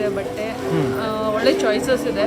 ಚೆನ್ನಾಗಿದೆ ಬಟ್ಟೆ. ಒಳ್ಳೆ ಚಾಯ್ಸಸ್ ಇದೆ.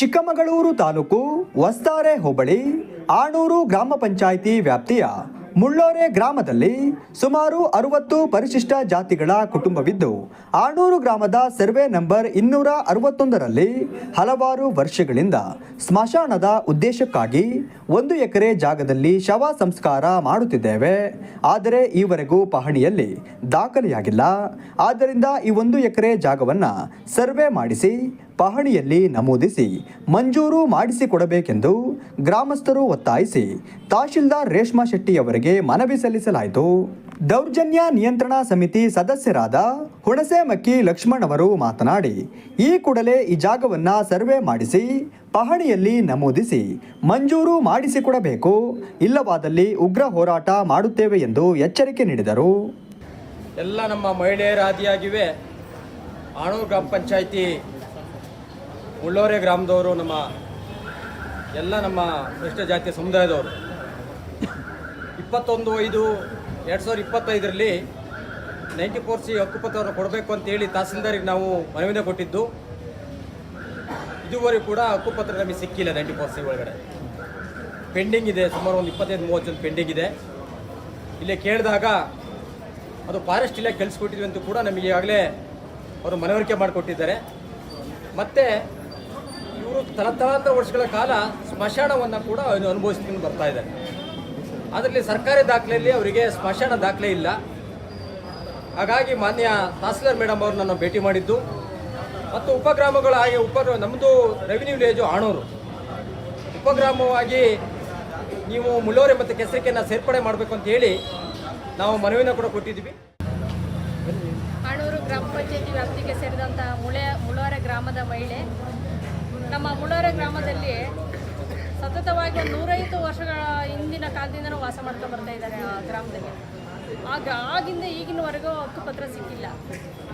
Chikkamagaluru ತಾಲೂಕು ವಸ್ತಾರೆ ಹೋಬಳಿ, ಆಣೂರು ಗ್ರಾಮ ಪಂಚಾಯಿತಿ ವ್ಯಾಪ್ತಿಯ ಮುಳ್ಳೋರೆ ಗ್ರಾಮದಲ್ಲಿ ಸುಮಾರು ಅರವತ್ತು ಪರಿಶಿಷ್ಟ ಜಾತಿಗಳ ಕುಟುಂಬವಿದ್ದು, ಆಣೂರು ಗ್ರಾಮದ ಸರ್ವೆ ನಂಬರ್ ಇನ್ನೂರ ಅರವತ್ತೊಂದರಲ್ಲಿ ಹಲವಾರು ವರ್ಷಗಳಿಂದ ಸ್ಮಶಾನದ ಉದ್ದೇಶಕ್ಕಾಗಿ ಒಂದು ಎಕರೆ ಜಾಗದಲ್ಲಿ ಶವ ಸಂಸ್ಕಾರ ಮಾಡುತ್ತಿದ್ದೇವೆ. ಆದರೆ ಈವರೆಗೂ ಪಹಣಿಯಲ್ಲಿ ದಾಖಲೆಯಾಗಿಲ್ಲ. ಆದ್ದರಿಂದ ಈ ಒಂದು ಎಕರೆ ಜಾಗವನ್ನು ಸರ್ವೆ ಮಾಡಿಸಿ ಪಹಣಿಯಲ್ಲಿ ನಮೂದಿಸಿ ಮಂಜೂರು ಮಾಡಿಸಿಕೊಡಬೇಕೆಂದು ಗ್ರಾಮಸ್ಥರು ಒತ್ತಾಯಿಸಿ ತಹಶೀಲ್ದಾರ್ ರೇಷ್ಮಾ ಶೆಟ್ಟಿ ಅವರಿಗೆ ಮನವಿ ಸಲ್ಲಿಸಲಾಯಿತು. ದೌರ್ಜನ್ಯ ನಿಯಂತ್ರಣ ಸಮಿತಿ ಸದಸ್ಯರಾದ ಹುಣಸೆಮಕ್ಕಿ ಲಕ್ಷ್ಮಣ್ ಅವರು ಮಾತನಾಡಿ, ಈ ಕೂಡಲೇ ಈ ಜಾಗವನ್ನು ಸರ್ವೆ ಮಾಡಿಸಿ, ಪಹಣಿಯಲ್ಲಿ ನಮೂದಿಸಿ ಮಂಜೂರು ಮಾಡಿಸಿಕೊಡಬೇಕು. ಇಲ್ಲವಾದಲ್ಲಿ ಉಗ್ರ ಹೋರಾಟ ಮಾಡುತ್ತೇವೆ ಎಂದು ಎಚ್ಚರಿಕೆ ನೀಡಿದರು. ಎಲ್ಲ ನಮ್ಮ ಮಹಿಳೆಯರಾದಿಯಾಗಿವೆ ಆಣೂರು ಗ್ರಾಮ ಪಂಚಾಯಿತಿ ಉಳ್ಳೋರೆ ಗ್ರಾಮದವರು, ನಮ್ಮ ಎಲ್ಲ ನಮ್ಮ ಕೃಷ್ಣ ಜಾತಿಯ ಸಮುದಾಯದವರು. ಇಪ್ಪತ್ತೊಂದು, ಐದು, ಎರಡು ಸಾವಿರದ ಇಪ್ಪತ್ತೈದರಲ್ಲಿ ನೈಂಟಿ ಫೋರ್ ಸಿ ಹಕ್ಕುಪತ್ರವನ್ನು ಕೊಡಬೇಕು ಅಂತೇಳಿ ತಹಸೀಲ್ದಾರಿಗೆ ನಾವು ಮನವಿನ ಕೊಟ್ಟಿದ್ದು. ಇದುವರೆಗೂ ಕೂಡ ಹಕ್ಕುಪತ್ರ ನಮಗೆ ಸಿಕ್ಕಿಲ್ಲ ನೈಂಟಿ ಫೋರ್ ಸಿ ಒಳಗಡೆ. ಪೆಂಡಿಂಗ್ ಇದೆ, ಸುಮಾರು ಒಂದು ಇಪ್ಪತ್ತೈದು, ಮೂವತ್ತು ಜನ ಪೆಂಡಿಂಗ್ ಇದೆ. ಇಲ್ಲೇ ಕೇಳಿದಾಗ ಅದು ಫಾರೆಸ್ಟ್ ಇಲಾಖೆ ಕಳಿಸ್ಕೊಟ್ಟಿದ್ವಿ ಅಂತ ಕೂಡ ನಮಗೆ ಈಗಾಗಲೇ ಅವರು ಮನವರಿಕೆ ಮಾಡಿಕೊಟ್ಟಿದ್ದಾರೆ. ಮತ್ತು ಇವರು ತಲತಲಾಂತರ ವರ್ಷಗಳ ಕಾಲ ಸ್ಮಶಾನವನ್ನು ಕೂಡ ಅನು- ಅನುಭವಿಸ್ಕೊಂಡು ಬರ್ತಾ ಇದ್ದಾರೆ ಅದರಲ್ಲಿ ಸರ್ಕಾರಿ ದಾಖಲೆಯಲ್ಲಿ ಅವರಿಗೆ ಸ್ಮಶಾನ ದಾಖಲೆ ಇಲ್ಲ. ಹಾಗಾಗಿ ಮಾನ್ಯ ತಹಸೀಲ್ದಾರ್ ಮೇಡಮ್ ಅವ್ರನ್ನ ನಾನು ಭೇಟಿ ಮಾಡಿದ್ದು. ಮತ್ತು ಉಪಗ್ರಾಮಗಳ ಹಾಗೆ ಉಪ ನಮ್ಮದು ರೆವಿನ್ಯೂ ವಿಲೇಜು ಆಣೂರು. ಉಪಗ್ರಾಮವಾಗಿ ನೀವು ಮುಳ್ಳೋರೆ ಮತ್ತು ಕೆಸರಿಕೆಯನ್ನು ಸೇರ್ಪಡೆ ಮಾಡಬೇಕು ಅಂತ ಹೇಳಿ ನಾವು ಮನವಿನ ಕೂಡ ಕೊಟ್ಟಿದ್ದೀವಿ. ಆಣೂರು ಗ್ರಾಮ ಪಂಚಾಯತಿ ವ್ಯಾಪ್ತಿಗೆ ಸೇರಿದಂಥ ಮುಳೆ ಮುಳೋರೆ ಗ್ರಾಮದ ಮಹಿಳೆ ನಮ್ಮ ಮುಳೋರೆ ಗ್ರಾಮದಲ್ಲಿ ಸತತವಾಗಿ ಒಂದು ನೂರೈವತ್ತು ವರ್ಷಗಳ ಹಿಂದಿನ ಕಾಲದಿಂದನೂ ವಾಸ ಮಾಡ್ಕೊಂಡು ಬರ್ತಾ ಇದ್ದಾರೆ ಆ ಗ್ರಾಮದಲ್ಲಿ. ಆಗ, ಆಗಿಂದ ಈಗಿನವರೆಗೂ ಹಕ್ಕುಪತ್ರ ಸಿಕ್ಕಿಲ್ಲ.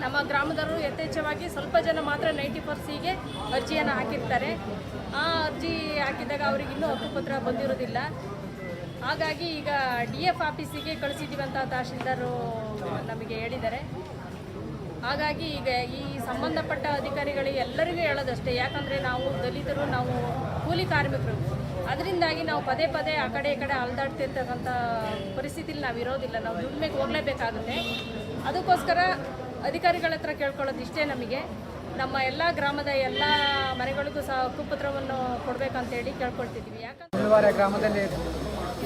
ನಮ್ಮ ಗ್ರಾಮದವರು ಯಥೇಚ್ಛವಾಗಿ ಸ್ವಲ್ಪ ಜನ ಮಾತ್ರ ನೈಂಟಿ ಪರ್ಸಿಗೆ ಅರ್ಜಿಯನ್ನು ಹಾಕಿರ್ತಾರೆ. ಆ ಅರ್ಜಿ ಹಾಕಿದಾಗ ಅವ್ರಿಗೆ ಇನ್ನೂ ಹಕ್ಕುಪತ್ರ ಬಂದಿರೋದಿಲ್ಲ. ಹಾಗಾಗಿ ಈಗ ಡಿ ಎಫ್ ಆಫೀಸಿಗೆ ಕಳಿಸಿದ್ದೀವಿ ಅಂತ ತಹಶೀಲ್ದಾರು ನಮಗೆ ಹೇಳಿದ್ದಾರೆ. ಹಾಗಾಗಿ ಈಗ ಈ ಸಂಬಂಧಪಟ್ಟ ಅಧಿಕಾರಿಗಳಿಗೆ ಎಲ್ಲರಿಗೂ ಹೇಳೋದಷ್ಟೇ. ಯಾಕಂದರೆ ನಾವು ದಲಿತರು, ನಾವು ಕೂಲಿ ಕಾರ್ಮಿಕರು. ಅದರಿಂದಾಗಿ ನಾವು ಪದೇ ಪದೇ ಆ ಕಡೆ ಈ ಕಡೆ ಅಲ್ದಾಡ್ತಿರ್ತಕ್ಕಂಥ ಪರಿಸ್ಥಿತಿಲಿ ನಾವು ಇರೋದಿಲ್ಲ. ನಾವು ದುಡಿಮೆಗೆ ಹೋಗಲೇಬೇಕಾಗುತ್ತೆ. ಅದಕ್ಕೋಸ್ಕರ ಅಧಿಕಾರಿಗಳ ಹತ್ರ ಕೇಳ್ಕೊಳ್ಳೋದು ಇಷ್ಟೇ ನಮಗೆ. ನಮ್ಮ ಎಲ್ಲ ಗ್ರಾಮದ ಎಲ್ಲ ಮನೆಗಳಿಗೂ ಸಹ ಹಕ್ಕುಪತ್ರವನ್ನು ಕೊಡಬೇಕಂತೇಳಿ ಕೇಳ್ಕೊಳ್ತಿದ್ದೀವಿ ಯಾಕಂದ್ರೆ ಗ್ರಾಮದಲ್ಲಿ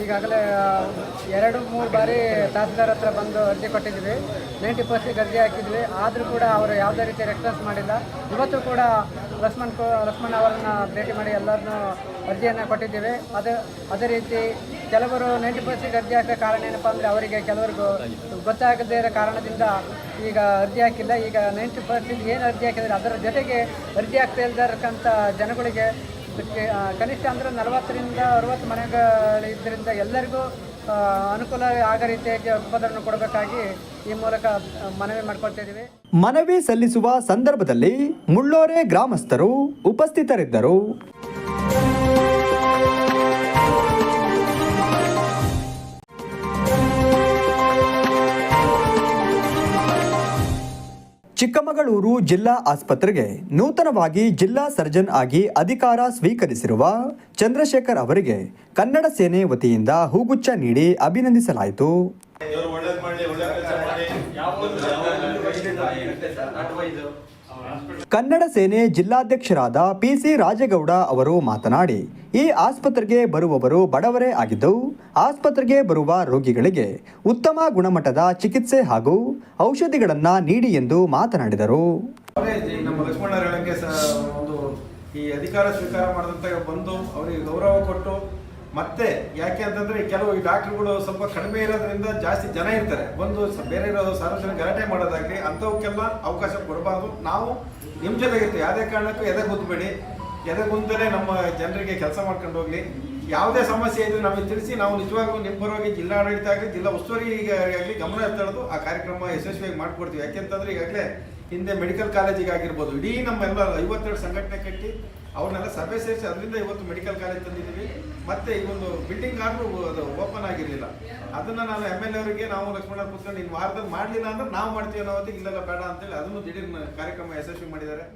ಈಗಾಗಲೇ ಎರಡು, ಮೂರು ಬಾರಿ ತಹಸೀಲ್ದಾರ್ ಹತ್ರ ಬಂದು ಅರ್ಜಿ ಕೊಟ್ಟಿದ್ವಿ. ನೈಂಟಿ ಪರ್ಸೆಂಟ್ ಅರ್ಜಿ ಹಾಕಿದ್ವಿ. ಆದರೂ ಕೂಡ ಅವರು ಯಾವುದೇ ರೀತಿ ರೆಸ್ಪಾನ್ಸ್ ಮಾಡಿಲ್ಲ. ಇವತ್ತು ಕೂಡ ಲಕ್ಷ್ಮಣ್ ಲಕ್ಷ್ಮಣ್ ಅವರನ್ನ ಭೇಟಿ ಮಾಡಿ ಎಲ್ಲರನ್ನು ಅರ್ಜಿಯನ್ನು ಕೊಟ್ಟಿದ್ದೀವಿ. ಅದು, ಅದೇ ರೀತಿ ಕೆಲವರು ನೈಂಟಿ ಪರ್ಸೆಂಟ್ ಅರ್ಜಿ ಹಾಕೋ ಕಾರಣ ಏನಪ್ಪ ಅಂದರೆ ಅವರಿಗೆ ಕೆಲವರಿಗೂ ಗೊತ್ತಾಗದೇ ಇರೋ ಕಾರಣದಿಂದ ಈಗ ಅರ್ಜಿ ಹಾಕಿಲ್ಲ. ಈಗ ನೈಂಟಿ ಪರ್ಸೆಂಟ್ ಏನು ಅರ್ಜಿ ಹಾಕಿದರೆ ಅದರ ಜೊತೆಗೆ ಅರ್ಜಿ ಹಾಕ್ತಾ ಇಲ್ದಿರಕ್ಕಂಥ ಜನಗಳಿಗೆ ಕನಿಷ್ಠ ಅಂದರೆ ನಲವತ್ತರಿಂದ ಅರವತ್ತು ಮನೆಗಳಿದ್ದರಿಂದ ಎಲ್ಲರಿಗೂ ಅನುಕೂಲ ಆಗ ರೀತಿಯಾಗಿ ಉತ್ಪಾದನೆ ಕೊಡಬೇಕಾಗಿ ಈ ಮೂಲಕ ಮನವಿ ಮಾಡ್ಕೊಳ್ತಾ ಇದ್ದೀವಿ. ಮನವಿ ಸಲ್ಲಿಸುವ ಸಂದರ್ಭದಲ್ಲಿ ಮುಳ್ಳೋರೆ ಗ್ರಾಮಸ್ಥರು ಉಪಸ್ಥಿತರಿದ್ದರು. ಚಿಕ್ಕಮಗಳೂರು ಜಿಲ್ಲಾ ಆಸ್ಪತ್ರೆಗೆ ನೂತನವಾಗಿ ಜಿಲ್ಲಾ ಸರ್ಜನ್ ಆಗಿ ಅಧಿಕಾರ ಸ್ವೀಕರಿಸಿರುವ ಚಂದ್ರಶೇಖರ್ ಅವರಿಗೆ ಕನ್ನಡ ಸೇನೆ ವತಿಯಿಂದ ಹೂಗುಚ್ಚ ನೀಡಿ ಅಭಿನಂದಿಸಲಾಯಿತು. ಕನ್ನಡ ಸೇನೆ ಜಿಲ್ಲಾಧ್ಯಕ್ಷರಾದ ಪಿಸಿ ರಾಜೇಗೌಡ ಅವರು ಮಾತನಾಡಿ ಈ ಆಸ್ಪತ್ರೆಗೆ ಬರುವವರು ಬಡವರೇ ಆಗಿದ್ದು ಆಸ್ಪತ್ರೆಗೆ ಬರುವ ರೋಗಿಗಳಿಗೆ ಉತ್ತಮ ಗುಣಮಟ್ಟದ ಚಿಕಿತ್ಸೆ ಹಾಗೂ ಔಷಧಿಗಳನ್ನು ನೀಡಿ ಎಂದು ಮಾತನಾಡಿದರು. ನಮ್ಮ ಲಕ್ಷ್ಮಣ ಒಂದು ಈ ಅಧಿಕಾರ ಸ್ವೀಕಾರ ಮಾಡಿದಂತ ಬಂದು ಅವರಿಗೆ ಗೌರವ ಕೊಟ್ಟು ಮತ್ತೆ ಯಾಕೆ ಅಂತಂದ್ರೆ ಕೆಲವು ಈ ಡಾಕ್ಟರ್ಗಳು ಸ್ವಲ್ಪ ಕಡಿಮೆ ಇರೋದ್ರಿಂದ ಜಾಸ್ತಿ ಜನ ಇರ್ತಾರೆ. ಬಂದು ಬೇರೆ ಇರೋದು ಸಾರ್ವಜನಿಕ ಗಲಾಟೆ ಮಾಡೋದಾಗ್ಲಿ ಅಂಥವಕ್ಕೆಲ್ಲ ಅವಕಾಶ ಕೊಡಬಾರ್ದು. ನಾವು ನಿಮ್ಮ ಜೊತೆಗಿರ್ತೀವಿ. ಯಾವುದೇ ಕಾರಣಕ್ಕೂ ಎದೆ ಗುದ್ದಬೇಡಿ ಎದೆ ಗುಂದಲೇ ನಮ್ಮ ಜನರಿಗೆ ಕೆಲಸ ಮಾಡ್ಕೊಂಡು ಹೋಗ್ಲಿ. ಯಾವುದೇ ಸಮಸ್ಯೆ ಇದ್ರೆ ನಮಗೆ ತಿಳಿಸಿ, ನಾವು ನಿಜವಾಗ್ಲೂ ನಿಮ್ಮ ಪರವಾಗಿ ಜಿಲ್ಲಾಡಳಿತ ಆಗಲಿ ಜಿಲ್ಲಾ ಉಸ್ತುವಾರಿ ಆಗಲಿ ಗಮನ ತಳೆದು ಆ ಕಾರ್ಯಕ್ರಮ ಯಶಸ್ವಿಯಾಗಿ ಮಾಡ್ಕೊಡ್ತೀವಿ. ಯಾಕೆಂತಂದ್ರೆ ಈಗಾಗಲೇ ಹಿಂದೆ ಮೆಡಿಕಲ್ ಕಾಲೇಜಿಗೆ ಆಗಿರ್ಬೋದು ಇಡೀ ನಮ್ಮೆಲ್ಲ ಐವತ್ತೆರಡು ಸಂಘಟನೆ ಕಟ್ಟಿ ಅವ್ರನ್ನೆಲ್ಲ ಸಭೆ ಸೇರಿಸಿ ಅದರಿಂದ ಇವತ್ತು ಮೆಡಿಕಲ್ ಕಾಲೇಜ್ ತಂದಿದ್ದೀವಿ. ಮತ್ತೆ ಈ ಒಂದು ಬಿಲ್ಡಿಂಗ್ ಆದರೂ ಅದು ಓಪನ್ ಆಗಿರಲಿಲ್ಲ. ಅದನ್ನು ನಾನು ಎಂ ಎಲ್ ಅವರಿಗೆ, ನಾವು ಲಕ್ಷ್ಮಣ ಕೂತ್ಕೊಂಡು ಇನ್ನು ವಾರದಲ್ಲಿ ಮಾಡಲಿಲ್ಲ ಅಂದ್ರೆ ನಾವು ಮಾಡ್ತೀವಿ ಅನ್ನೋದು ಇಲ್ಲೆಲ್ಲ ಬೇಡ ಅಂತೇಳಿ ಅದನ್ನು ದಿಢೀರ್ನ ಕಾರ್ಯಕ್ರಮ ಯಶಸ್ವಿ ಮಾಡಿದ್ದಾರೆ.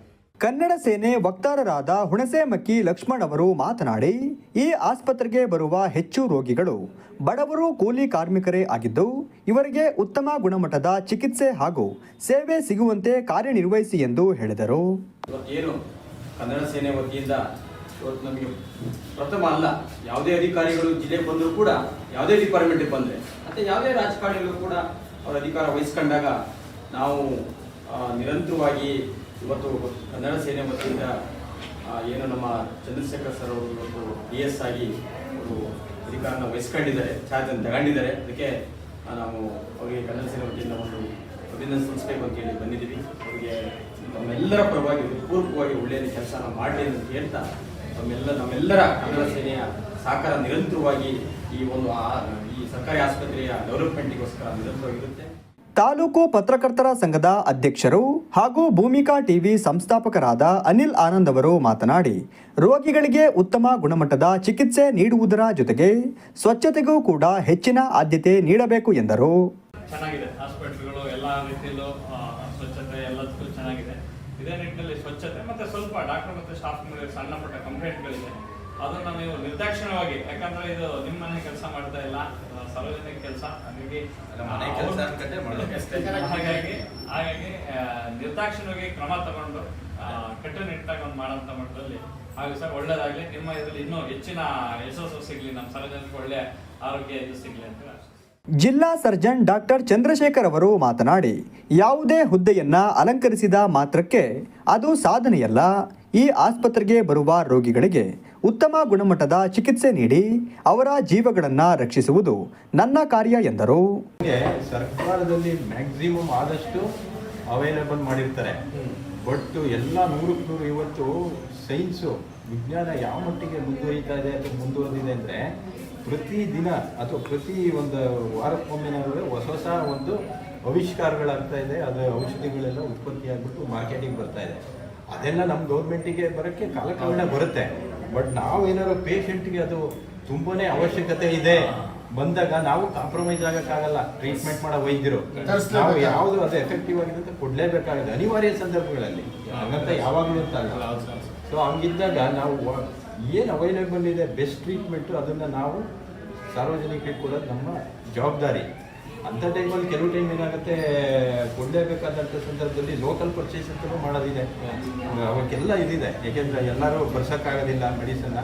ಕನ್ನಡ ಸೇನೆ ವಕ್ತಾರರಾದ ಹುಣಸೇಮಕ್ಕಿ ಲಕ್ಷ್ಮಣ್ ಅವರು ಮಾತನಾಡಿ, ಈ ಆಸ್ಪತ್ರೆಗೆ ಬರುವ ಹೆಚ್ಚು ರೋಗಿಗಳು ಬಡವರು ಕೂಲಿ ಕಾರ್ಮಿಕರೇ ಆಗಿದ್ದು, ಇವರಿಗೆ ಉತ್ತಮ ಗುಣಮಟ್ಟದ ಚಿಕಿತ್ಸೆ ಹಾಗೂ ಸೇವೆ ಸಿಗುವಂತೆ ಕಾರ್ಯನಿರ್ವಹಿಸಿ ಎಂದು ಹೇಳಿದರು. ಇವತ್ತೇನು ಕನ್ನಡ ಸೇನೆ ವತಿಯಿಂದ ಇವತ್ತು ನಮಗೆ ಪ್ರಥಮ ಅಲ್ಲ, ಯಾವುದೇ ಅಧಿಕಾರಿಗಳು ಜಿಲ್ಲೆಗೆ ಬಂದರೂ ಕೂಡ ಯಾವುದೇ ಡಿಪಾರ್ಟ್ಮೆಂಟಿಗೆ ಬಂದರೆ, ಮತ್ತು ಯಾವುದೇ ರಾಜಕಾರಣಿಗಳು ಕೂಡ ಅವರ ಅಧಿಕಾರ ವಹಿಸ್ಕೊಂಡಾಗ ನಾವು ನಿರಂತರವಾಗಿ ಇವತ್ತು ಕನ್ನಡ ಸೇನೆ ವತಿಯಿಂದ ಏನು ನಮ್ಮ ಚಂದ್ರಶೇಖರ್ ಸರ್ ಅವರು ಇವತ್ತು ಡಿ ಎಸ್ ಆಗಿ ಅವರು ಅಧಿಕಾರನ ವಹಿಸ್ಕೊಂಡಿದ್ದಾರೆ, ಚಾರ್ಜ್ ತಗೊಂಡಿದ್ದಾರೆ. ಅದಕ್ಕೆ ನಾವು ಅವರಿಗೆ ಕನ್ನಡ ಸೇನೆ ವತಿಯಿಂದ ಒಂದು ಅಭಿನಂದನೆ ಸಲ್ಲಿಸಬೇಕು ಅಂತ ಹೇಳಿ ಬಂದಿದ್ದೀವಿ. ಅವರಿಗೆ ನಮ್ಮೆಲ್ಲರ ಪರವಾಗಿ, ಪೂರ್ವಕವಾಗಿ ಒಳ್ಳೆಯ ಕೆಲಸನ ಮಾಡಲಿ ಅಂತ ಹೇಳ್ತಾ, ನಮ್ಮೆಲ್ಲ, ನಮ್ಮೆಲ್ಲರ ಕನ್ನಡ ಸೇನೆಯ ಸಹಕಾರ ನಿರಂತರವಾಗಿ ಈ ಒಂದು ಈ ಸರ್ಕಾರಿ ಆಸ್ಪತ್ರೆಯ ಡೆವಲಪ್ಮೆಂಟಿಗೋಸ್ಕರ ನಿರಂತರವಾಗಿರುತ್ತೆ. ತಾಲೂಕು ಪತ್ರಕರ್ತರ ಸಂಘದ ಅಧ್ಯಕ್ಷರು ಹಾಗೂ ಭೂಮಿಕಾ ಟಿವಿ ಸಂಸ್ಥಾಪಕರಾದ ಅನಿಲ್ ಆನಂದ್ ಅವರು ಮಾತನಾಡಿ, ರೋಗಿಗಳಿಗೆ ಉತ್ತಮ ಗುಣಮಟ್ಟದ ಚಿಕಿತ್ಸೆ ನೀಡುವುದರ ಜೊತೆಗೆ ಸ್ವಚ್ಛತೆಗೂ ಕೂಡ ಹೆಚ್ಚಿನ ಆದ್ಯತೆ ನೀಡಬೇಕು ಎಂದರು. ಚೆನ್ನಾಗಿದೆ. ಹಾಸ್ಪಿಟ್ಲ್ಗಳು ಎಲ್ಲ ರೀತಿಯಲ್ಲೂ ಸ್ವಚ್ಛತೆ ಎಲ್ಲದಕ್ಕೂ ಚೆನ್ನಾಗಿದೆ. ಇದೇ ನಿಟ್ಟಿನಲ್ಲಿ ಸ್ವಚ್ಛತೆ ಮತ್ತೆ ಸ್ವಲ್ಪ ಡಾಕ್ಟರ್ ಮತ್ತೆ ಸ್ಟಾಫ್ಗಳಿಗೆ ಸಣ್ಣ ಪುಟ್ಟ ಕಂಪ್ಲೇಂಟ್ಗಳಿದೆ ಅದನ್ನ ನೀವು ನಿರ್ದಾಕ್ಷಿಣ್ಯವಾಗಿ ಯಾಕಂದ್ರೆ ಇದು ನಿಮ್ಮ ಮನೆ ಕೆಲಸ ಮಾಡ್ತಾ ಇಲ್ಲ ಸಾರ್ವಜನಿಕ ಕೆಲಸ ಹಾಗಾಗಿ ಹಾಗಾಗಿ ಹಾಗಾಗಿ ನಿರ್ದಾಕ್ಷಿಣ್ಯವಾಗಿ ಕ್ರಮ ತಗೊಂಡು ಕಟ್ಟುನಿಟ್ಟಾಗಿ ಒಂದು ಮಾಡೋಂಥ ಮಟ್ಟದಲ್ಲಿ ಹಾಗೆ ಸರ್ ಒಳ್ಳೇದಾಗ್ಲಿ ನಿಮ್ಮ ಇದರಲ್ಲಿ ಇನ್ನೂ ಹೆಚ್ಚಿನ ಯಶಸ್ಸು ಸಿಗ್ಲಿ ನಮ್ಮ ಸಾರ್ವಜನಿಕ ಒಳ್ಳೆ ಆರೋಗ್ಯ ಇದು ಸಿಗ್ಲಿ ಅಂತ. ಜಿಲ್ಲಾ ಸರ್ಜನ್ ಡಾಕ್ಟರ್ ಚಂದ್ರಶೇಖರ್ ಅವರು ಮಾತನಾಡಿ ಯಾವುದೇ ಹುದ್ದೆಯನ್ನ ಅಲಂಕರಿಸಿದ ಮಾತ್ರಕ್ಕೆ ಅದು ಸಾಧನೆಯಲ್ಲ ಈ ಆಸ್ಪತ್ರೆಗೆ ಬರುವ ರೋಗಿಗಳಿಗೆ ಉತ್ತಮ ಗುಣಮಟ್ಟದ ಚಿಕಿತ್ಸೆ ನೀಡಿ ಅವರ ಜೀವಗಳನ್ನು ರಕ್ಷಿಸುವುದು ನನ್ನ ಕಾರ್ಯ ಎಂದರು. ಸರ್ಕಾರದಲ್ಲಿ ಮ್ಯಾಕ್ಸಿಮಮ್ ಆದಷ್ಟು ಅವೈಲೇಬಲ್ ಮಾಡಿರ್ತಾರೆ. ಬಟ್ ಎಲ್ಲ ನೂರಕ್ಕೆ ನೂರು ಇವತ್ತು ಸೈನ್ಸು ವಿಜ್ಞಾನ ಯಾವ ಮಟ್ಟಿಗೆ ಮುಂದುವರಿತಾ ಇದೆ ಅಥವಾ ಮುಂದುವರೆದಿದೆ ಅಂದರೆ ಪ್ರತಿ ದಿನ ಅಥವಾ ಪ್ರತಿ ಒಂದು ವಾರಕ್ಕೊಮ್ಮೆನಾದರೂ ಹೊಸ ಹೊಸ ಒಂದು ಆವಿಷ್ಕಾರಗಳಾಗ್ತಾ ಇದೆ. ಅದು ಔಷಧಿಗಳೆಲ್ಲ ಉತ್ಪತ್ತಿ ಆಗ್ಬಿಟ್ಟು ಮಾರ್ಕೆಟಿಂಗ್ ಬರ್ತಾ ಇದೆ. ಅದೆಲ್ಲ ನಮ್ಮ ಗೌರ್ಮೆಂಟಿಗೆ ಬರೋಕ್ಕೆ ಕಾಲಕಾಲನೆ ಬರುತ್ತೆ. ಬಟ್ ನಾವೇನಾದ್ರು ಪೇಷಂಟ್ಗೆ ಅದು ತುಂಬಾನೇ ಅವಶ್ಯಕತೆ ಇದೆ. ಬಂದಾಗ ನಾವು ಕಾಂಪ್ರಮೈಸ್ ಆಗಕ್ಕಾಗಲ್ಲ. ಟ್ರೀಟ್ಮೆಂಟ್ ಮಾಡೋ ವೈದ್ಯರು. ನಾವು ಯಾವುದು ಅದು ಎಫೆಕ್ಟಿವ್ ಆಗಿದೆ ಅಂತ ಕೊಡ್ಲೇಬೇಕಾಗುತ್ತೆ. ಅನಿವಾರ್ಯ ಸಂದರ್ಭಗಳಲ್ಲಿ. ಹಾಗಂತ ಯಾವಾಗಲೂ ಅಂತ ಸೊ ಹಂಗಿದ್ದಾಗ ನಾವು ಏನು ಅವೈಲೇಬಲ್ ಇದೆ ಬೆಸ್ಟ್ ಟ್ರೀಟ್ಮೆಂಟು ಅದನ್ನು ನಾವು ಸಾರ್ವಜನಿಕರಿಗೆ ಕೂಡ ನಮ್ಮ ಜವಾಬ್ದಾರಿ. ಅಂಥ ಟೈಮಲ್ಲಿ ಕೆಲವು ಟೈಮ್ ಏನಾಗುತ್ತೆ ಕೊಡಲೇಬೇಕಾದಂಥ ಸಂದರ್ಭದಲ್ಲಿ ಲೋಕಲ್ ಪರ್ಚೇಸ್ ಅಂತಲೂ ಮಾಡೋದಿದೆ. ಅವಕ್ಕೆಲ್ಲ ಇದಿದೆ. ಏಕೆಂದರೆ ಎಲ್ಲರೂ ಬರ್ಸೋಕ್ಕಾಗೋದಿಲ್ಲ ಮೆಡಿಸನ್ನ.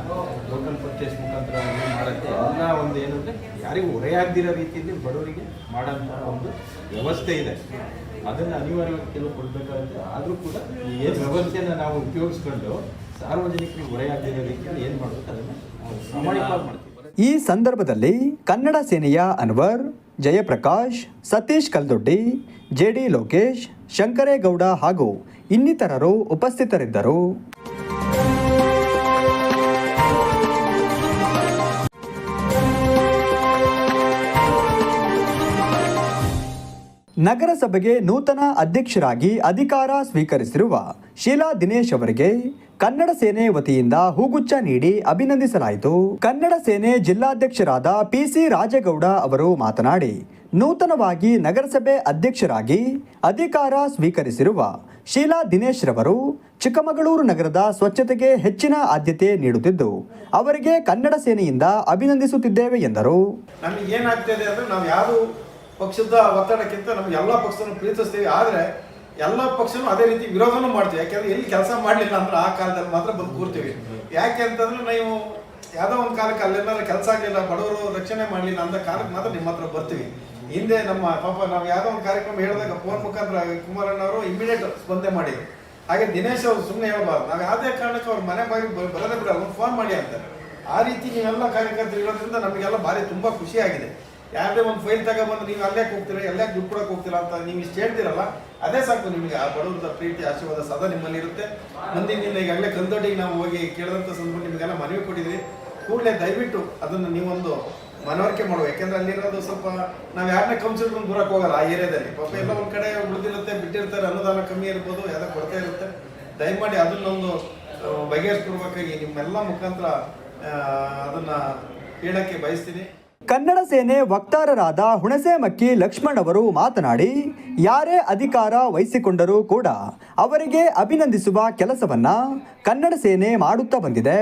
ಲೋಕಲ್ ಪರ್ಚೇಸ್ ಮುಖಾಂತರ ಮಾಡೋಕ್ಕೆ ಎಲ್ಲ ಒಂದು ಏನಂದರೆ ಯಾರಿಗೂ ಹೊರೆಯಾಗದಿರೋ ರೀತಿಯಲ್ಲಿ ಬಡವರಿಗೆ ಮಾಡೋಂಥ ಒಂದು ವ್ಯವಸ್ಥೆ ಇದೆ. ಅದನ್ನು ಅನಿವಾರ್ಯವಾಗಿ ಕೆಲವು ಕೊಡಬೇಕಾಗುತ್ತೆ. ಆದರೂ ಕೂಡ ಈ ಏನು ವ್ಯವಸ್ಥೆಯನ್ನು ನಾವು ಉಪಯೋಗಿಸ್ಕೊಂಡು ಸಾರ್ವಜನಿಕರಿಗೆ ಹೊರೆಯಾಗದಿರೋ ರೀತಿಯಲ್ಲಿ ಏನು ಮಾಡಬೇಕು, ಅದನ್ನು ಪ್ರಾಮಾಣಿಕವಾಗಿ ಮಾಡ್ತೀವಿ. ಈ ಸಂದರ್ಭದಲ್ಲಿ ಕನ್ನಡ ಸೇನೆಯ ಅನ್ವರ್ ಜಯಪ್ರಕಾಶ್, ಸತೀಶ್ ಕಲ್ದೊಡ್ಡಿ, ಜೆ ಡಿ ಲೋಕೇಶ್, ಶಂಕರೇಗೌಡ ಹಾಗೂ ಇನ್ನಿತರರು ಉಪಸ್ಥಿತರಿದ್ದರು. ನಗರಸಭೆಗೆ ನೂತನ ಅಧ್ಯಕ್ಷರಾಗಿ ಅಧಿಕಾರ ಸ್ವೀಕರಿಸಿರುವ ಶೀಲಾ ದಿನೇಶ್ ಅವರಿಗೆ ಕನ್ನಡ ಸೇನೆ ವತಿಯಿಂದ ಹೂಗುಚ್ಚ ನೀಡಿ ಅಭಿನಂದಿಸಲಾಯಿತು. ಕನ್ನಡ ಸೇನೆ ಜಿಲ್ಲಾಧ್ಯಕ್ಷರಾದ ಪಿಸಿ ರಾಜೇಗೌಡ ಅವರು ಮಾತನಾಡಿ, ನೂತನವಾಗಿ ನಗರಸಭೆ ಅಧ್ಯಕ್ಷರಾಗಿ ಅಧಿಕಾರ ಸ್ವೀಕರಿಸಿರುವ ಶೀಲಾ ದಿನೇಶ್ ರವರು ಚಿಕ್ಕಮಗಳೂರು ನಗರದ ಸ್ವಚ್ಛತೆಗೆ ಹೆಚ್ಚಿನ ಆದ್ಯತೆ ನೀಡುತ್ತಿದ್ದು, ಅವರಿಗೆ ಕನ್ನಡ ಸೇನೆಯಿಂದ ಅಭಿನಂದಿಸುತ್ತಿದ್ದೇವೆ ಎಂದರು. ನಮಗೆ ಏನಾಗ್ತಿದೆ ಅಂದ್ರೆ ನಾವು ಪಕ್ಷದ ಒತ್ತಡಕ್ಕಿಂತ ನಮ್ಗೆ ಎಲ್ಲ ಪಕ್ಷವನ್ನು ಪ್ರೀತಿಸ್ತೀವಿ. ಆದರೆ ಎಲ್ಲ ಪಕ್ಷನೂ ಅದೇ ರೀತಿ ವಿರೋಧನೂ ಮಾಡ್ತೀವಿ. ಯಾಕೆಂದ್ರೆ ಎಲ್ಲಿ ಕೆಲಸ ಮಾಡಲಿಲ್ಲ ಅಂದ್ರೆ ಆ ಕಾಲದಲ್ಲಿ ಮಾತ್ರ ಬಂದು ಕೂರ್ತೀವಿ. ಯಾಕೆ ಅಂತಂದ್ರೆ ನೀವು ಯಾವುದೋ ಒಂದು ಕಾಲಕ್ಕೆ ಅಲ್ಲೆಲ್ಲಾದ್ರೂ ಕೆಲಸ ಆಗಲಿಲ್ಲ, ಬಡವರು ರಕ್ಷಣೆ ಮಾಡಲಿಲ್ಲ ಅಂತ ಕಾಲಕ್ಕೆ ಮಾತ್ರ ನಿಮ್ಮ ಹತ್ರ ಬರ್ತೀವಿ. ಹಿಂದೆ ನಮ್ಮ ಪಾಪ ನಾವು ಯಾವುದೋ ಒಂದು ಕಾರ್ಯಕ್ರಮ ಹೇಳಿದಾಗ ಫೋನ್ ಮುಖಾಂತರ ಕುಮಾರಣ್ಣ ಅವರು ಇಮಿಡಿಯೇಟ್ ಸ್ಪಂದೆ ಮಾಡಿ ಹಾಗೆ ದಿನೇಶ್ ಅವರು ಸುಮ್ಮನೆ ಹೇಳ್ಬಾರ್ದು. ನಾವು ಯಾವುದೇ ಕಾರಣಕ್ಕೆ ಅವ್ರ ಮನೆ ಬಾಗಿ ಬರೋದೇ ಬಿಡಲ್ಲ ಫೋನ್ ಮಾಡಿ ಅಂತಾರೆ. ಆ ರೀತಿ ನೀವೆಲ್ಲ ಕಾರ್ಯಕರ್ತರು ಇರೋದ್ರಿಂದ ನಮಗೆಲ್ಲ ಭಾರಿ ತುಂಬಾ ಖುಷಿ ಆಗಿದೆ ಯಾವುದೇ ಒಂದು ಫೈಲ್ ತಗೊಬಂದು ನೀವು ಅಲ್ಲೇ ಹೋಗ್ತೀರಾ ಎಲ್ಲೇ ದುಡ್ಡು ಕೊಡಕ್ಕೆ ಹೋಗ್ತೀರಾ ಅಂತ ನೀವು ಇಷ್ಟು ಹೇಳ್ತೀರಲ್ಲ, ಅದೇ ಸಾಕು ನಿಮಗೆ. ಆ ಬಡವರದ ಪ್ರೀತಿ, ಆಶೀರ್ವಾದ ಸದಾ ನಿಮ್ಮಲ್ಲಿ ಇರುತ್ತೆ ಮುಂದಿನ ದಿನ ಅಲ್ಲೇ ಕಂದೋಟಿಗೆ ನಾವು ಹೋಗಿ ಕೇಳಿದಂಥ ಸಂದರ್ಭ ನಿಮಗೆಲ್ಲ ಮನವಿ ಕೊಟ್ಟಿದ್ದೀವಿ ಕೂಡಲೇ ದಯವಿಟ್ಟು ಅದನ್ನು ನೀವೊಂದು ಮನವರಿಕೆ ಮಾಡುವ. ಯಾಕೆಂದ್ರೆ ಅಲ್ಲಿರೋದು ಸ್ವಲ್ಪ ನಾವು ಯಾರನ್ನೇ ಬಂದು ದೂರಕ್ಕೆ ಹೋಗಲ್ಲ ಆ ಏರಿಯಾದಲ್ಲಿ. ಪಾಪ ಎಲ್ಲ ಒಂದು ಕಡೆ ಉಳಿದಿರುತ್ತೆ, ಬಿಟ್ಟಿರ್ತಾರೆ ಅನುದಾನ ಕಮ್ಮಿ ಇರ್ಬೋದು, ಯಾವುದೋ ಕೊಡ್ತಾ ಇರುತ್ತೆ. ದಯಮಾಡಿ ಅದನ್ನೊಂದು ಬಗೆಹರಿಸ್ಕೊಡ್ಬೇಕಾಗಿ ನಿಮ್ಮೆಲ್ಲ ಮುಖಾಂತರ ಅದನ್ನ ಹೇಳಕ್ಕೆ ಬಯಸ್ತೀನಿ. ಕನ್ನಡ ಸೇನೆ ವಕ್ತಾರರಾದ ಹುಣಸೇಮಕ್ಕಿ ಲಕ್ಷ್ಮಣ್ ಅವರು ಮಾತನಾಡಿ, ಯಾರೇ ಅಧಿಕಾರ ವಹಿಸಿಕೊಂಡರೂ ಕೂಡ ಅವರಿಗೆ ಅಭಿನಂದಿಸುವ ಕೆಲಸವನ್ನ ಕನ್ನಡ ಸೇನೆ ಮಾಡುತ್ತಾ ಬಂದಿದೆ.